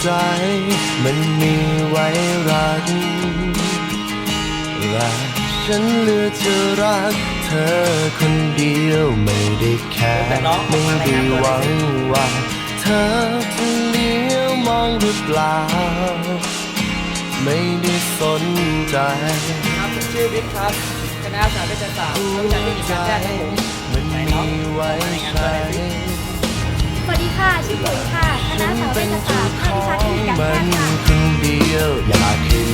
ใจ มันมีไว้รัก และฉันเลือกจะรัก เธอคนเดียวไม่ได้แค่ไม่ได้หวังว่าเธอจะเลี้ยวมองหรือเปล่า ไม่ได้สนใจครับผมชื่อบิ๊กครับคณะสารเวชศาสตร์วิชาเทคนิคการแพทย์ครับผมมันมีไว้ใช้สวัสดีค่ะ ชื่อปุ๋ยค่ะ คณะสาวเวชศาสตร์ภาควิชาเทคนิคการมัแพนทย์ค่ะคนเดียวอยากให้มัน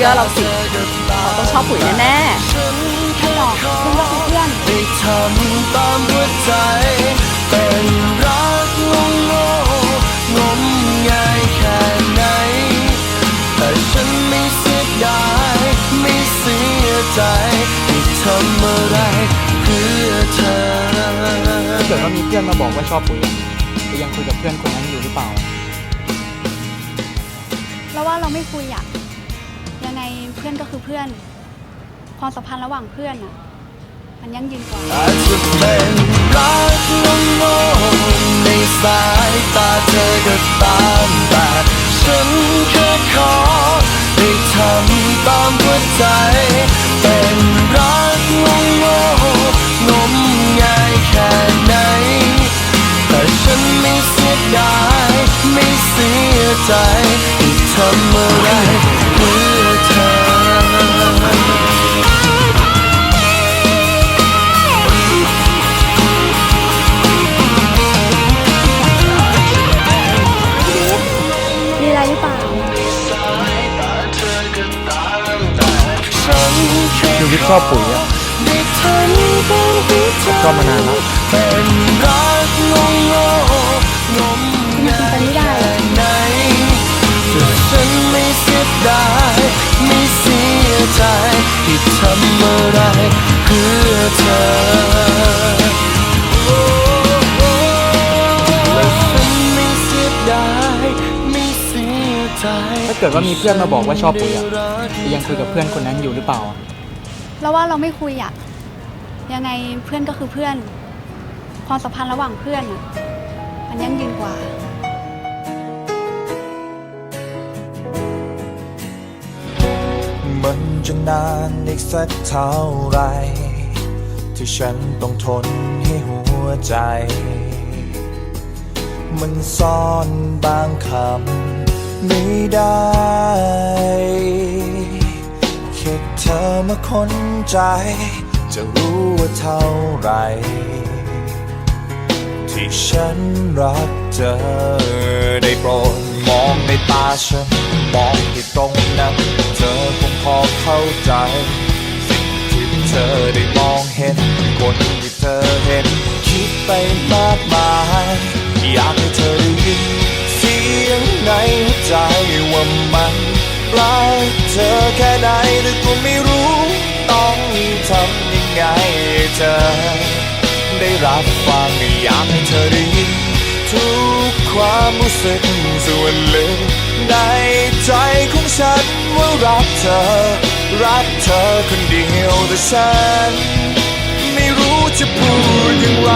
ชื่อเราสิเขาต้องชอบปุ๋ยแน่ฉันแค่หรอกเพื่อนก็คือเพื่อนได้ทำตามหัวใจเป็นรักงงๆงมงายแค่ไหน แต่ฉันไม่เสียดายไม่เสียใจที่ทำอะไรเพื่อเธอถ้าเกิดว่ามีเพื่อนมาบอกว่าชอบปุ๋ยอะจะยังคุยกับเพื่อนคนนั้นอยู่หรือเปล่า แล้วว่าเราไม่คุยอะยัง ไงเพื่อนก็คือเพื่อน ความสัมพันธ์ระหว่างเพื่อนอะ มันยั่งยืนกว่าอาจจะเป็นรักลงโลกในสายตาเธอก็ตามแต่ฉันแค่ขอได้ทำตามหัวใจ เป็นรัก วิทย์ชอบปุ๋ยอะชอบมานานแล้วเป็นรักงงงงมมันเป็นไปไม่ได้หรอกไหนแต่ฉันไม่เสียดายไม่เสียใจที่ทำอะไรเพื่อเธอและฉันไดายไม่เสียใจถ้าเกิดว่ามีเพื่อนมาบอกว่าชอบปุ๋ยอะยังคุยกับเพื่อนคนนั้นอยู่หรือเปล่า แล้วว่าเราไม่คุยอะยังไงเพื่อนก็คือเพื่อน ความสัมพันธ์ระหว่างเพื่อนอะมันยั่งยืนกว่า มันจะนานอีกสักเท่าไหรที่ฉันต้องทนให้หัวใจ มันซ่อนบางคำไม่ได้ เธอมาค้นใจ จะรู้ว่าเท่าไร ที่ฉันรักเธอได้โปรดมองในตาฉัน มองที่ตรงนั้น เธอคงพอเข้าใจ สิ่งที่เธอได้มองเห็น รับฟังอยากให้เธอได้ยิน ทุกความรู้สึกส่วนลึกในใจของฉันว่ารักเธอ รักเธอคนเดียวแต่ฉัน ไม่รู้จะพูดอย่างไร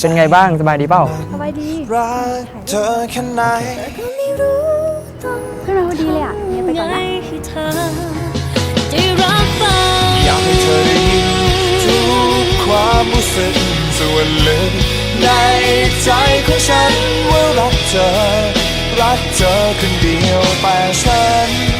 เป็นไงบ้างสบายดีเปล่าสบายดีรักเธอแค่ไหนเพื่อนเราดีเลยอะเนี่ยไปก่อนละอยากให้เธอได้ยินทุกความรู้สึกส่วนลึกในใจของฉันว่ารักเธอ รักเธอคนเดียวแต่ฉัน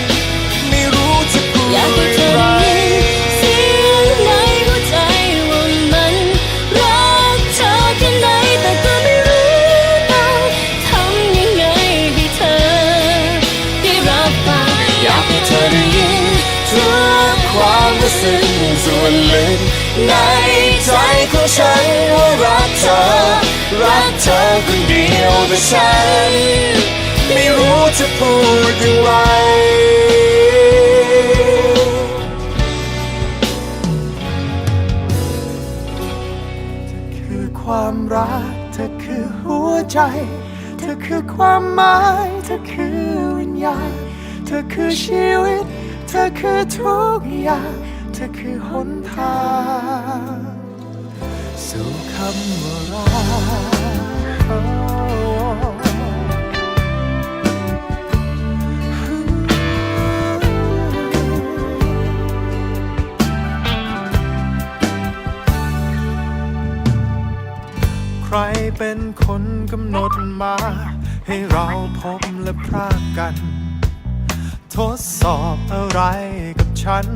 วนลึกในใจของฉันว่ารักเธอ รักเธอคนเดียวแต่ฉัน ไม่รู้จะพูดอย่างไรคือความรัก เธอคือหัวใจ เธอคือความหมาย เธอคือวิญญาณ เธอคือชีวิต เธอคือทุกอย่าง เธอคือหนทางสู่คำว่ารักใครเป็นคนกำหนดมา ให้เราพบและพรากกัน ทดสอบอะไรกับฉัน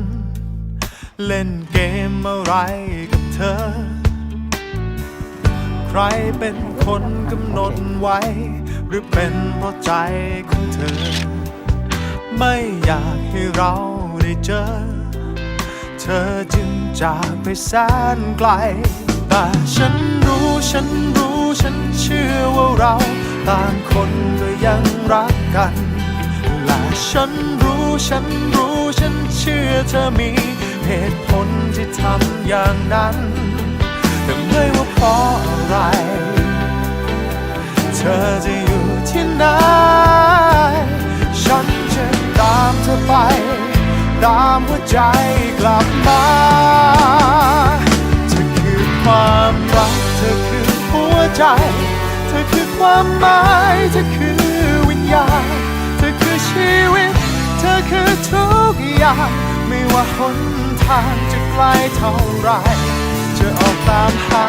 เล่นเกมอะไรกับเธอ ใครเป็นคนกำหนดไว้ หรือเป็นเพราะใจของเธอ ไม่อยากให้เราได้เจอ เธอจึงจากไปแสนไกล แต่ฉันรู้ฉันรู้ฉันเชื่อว่าเราต่างคนก็ยังรักกัน และฉันรู้ฉันรู้ฉันเชื่อเธอมี เหตุผลที่ทำอย่างนั้น แต่ไม่ว่าเพราะอะไร เธอจะอยู่ที่ไหน ฉันจะตามเธอไป ตามหัวใจกลับมาเธอคือความรัก เธอคือหัวใจ เธอคือความหมาย เธอคือวิญญาณ เธอคือชีวิต เธอคือทุกอย่าง ไม่ว่าหน ทางจะไกลเท่าไร จะออกตามหา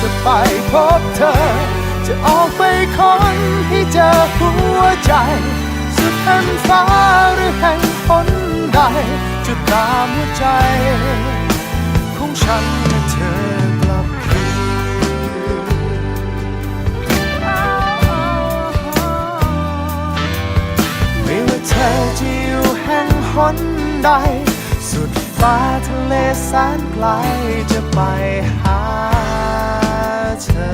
จะไปพบเธอ จะออกไปค้นให้เจอหัวใจ สุดแผ่นฟ้าหรือแห่งหนใด จะตามหัวใจ ของฉันและเธอกลับคืนไม่ว่าเธอจะอยู่แห่งหนใด ฟ้าทะเลแสนไกลจะไปหาเธอ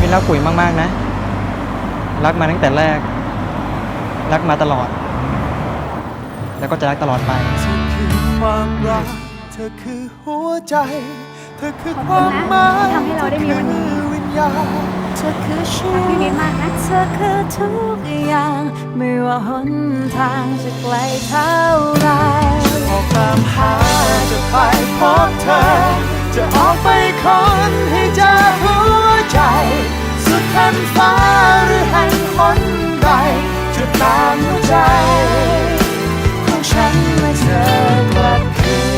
มินรักปุ๋ยมาก ๆ นะ รักมาตั้งแต่แรก รักมาตลอด แล้วก็จะรักตลอดไปเธอคือความรัก เธอคือหัวใจเธอคือ ขอบคุณนะที่ทำให้เราได้มีวันนี้เธอคือชีวิตพี่มากนะเธอคือทุกอย่าง ไม่ว่าหนทางจะไกลเท่าไรจะออกตามหาจะไปพบเธอ จะออกไปคนให้เจอหัวใจ สุดทันฟ้าหรือแหันคนใด จะตามหัวใจ ของฉันไม่เจอกลับคืน